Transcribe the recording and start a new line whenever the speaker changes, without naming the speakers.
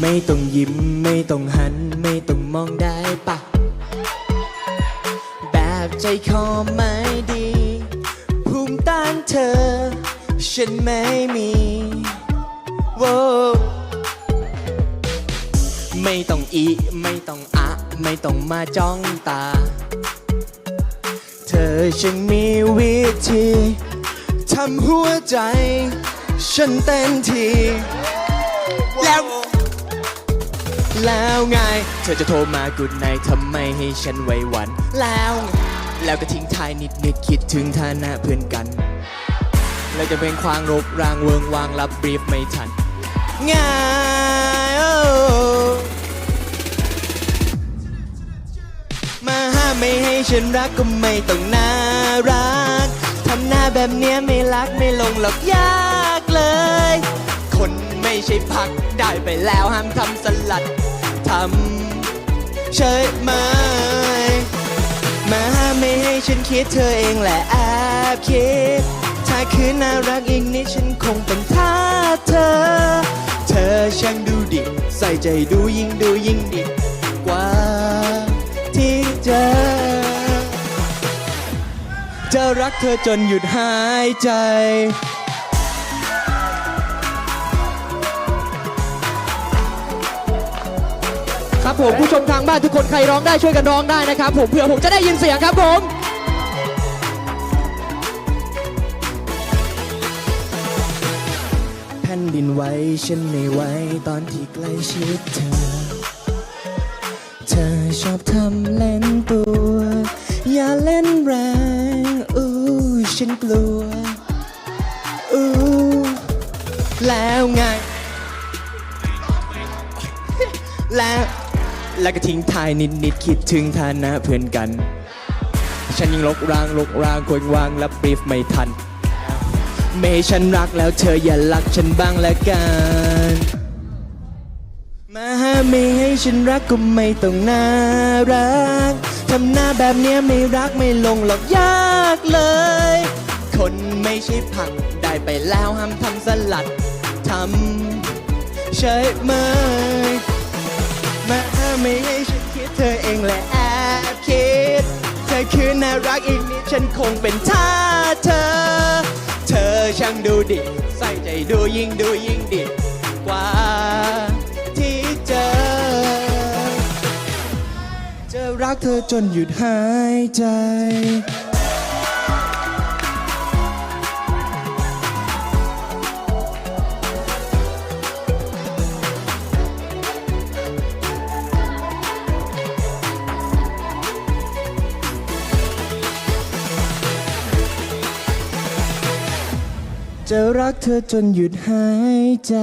ไม่ต้องยิ้มไม่ต้องหัน ไม่ต้องมองได้ปะ แบบใจคอไม่ดี ภูมิต้านเธอ ฉันไม่มีโว้ไม่ต้องอีไม่ต้องอะ ไม่ต้องมาจ้องตา เธอฉันมีวิธีทำหัวใจ ฉันเต้นทีแล้ว แล้วไง เธอจะโทรมากุดในทำไมให้ฉันไว้วัน แล้วแล้วก็ทิ้งท้ายนิดนิดคิดถึงฐานะเพื่อนกัน แล้วจะเป็นควางรบรางเวิงวางรับบรีฟไม่ทันง่ายโอ้มาห้ามไม่ให้ฉันรักก็ไม่ต้องน่ารักทำหน้าแบบเนี้ยไม่รักไม่ลงหรอกยากเลย คนไม่ใช่ผักได้ไปแล้วห้ามทำสลัด ทำเฉยไหมมาห้ามไม่ให้ฉันคิดเธอเองแหละแอบคิด ถ้าคืนน่ารักอีกนิดฉันคงเป็นท่าเธอ เธอช่างดูดิใส่ใจดูยิ่งดูยิ่งดีกว่าที่เจอจะรักเธอจนหยุดหายใจ
ครับผมผู้ชมทางบ้านทุกคนใครร้องได้ช่วยกันร้องได้นะครับผมเผื่อผมจะได้ยินเสียงครับผม
แผ่นดินไหวฉันไม่ไหวตอนที่ใกล้ชิดเธอ เธอชอบทำเล่นตัว อย่าเล่นแรงอู้ฉันกลัวอู้แล้วไง แล้ว แล้วก็ทิ้งทายนิดนิดคิดถึงฐานะเพื่อนกัน ฉันยังลกรางลกรางควงวางและบรีฟไม่ทันไม่ให้ฉันรักแล้วเธออย่ารักฉันบ้างละกัน มาห้ามไม่ให้ฉันรักก็ไม่ต้องน่ารักทำหน้าแบบเนี้ยไม่รักไม่ลงหรอกยากเลย คนไม่ใช่ผักได้ไปแล้วห้ามทำสลัดทำใช่ไหม มาไม่ให้ฉันคิดเธอเองแหละแอบคิด เธอคือน่ารักอีกนิดฉันคงเป็นท่าเธอ เธอช่างดูดิ ใส่ใจดูยิ่งดูยิ่งดีกว่าที่เจอ จะรักเธอจนหยุดหายใจ จะรักเธอจนหยุดหายใจ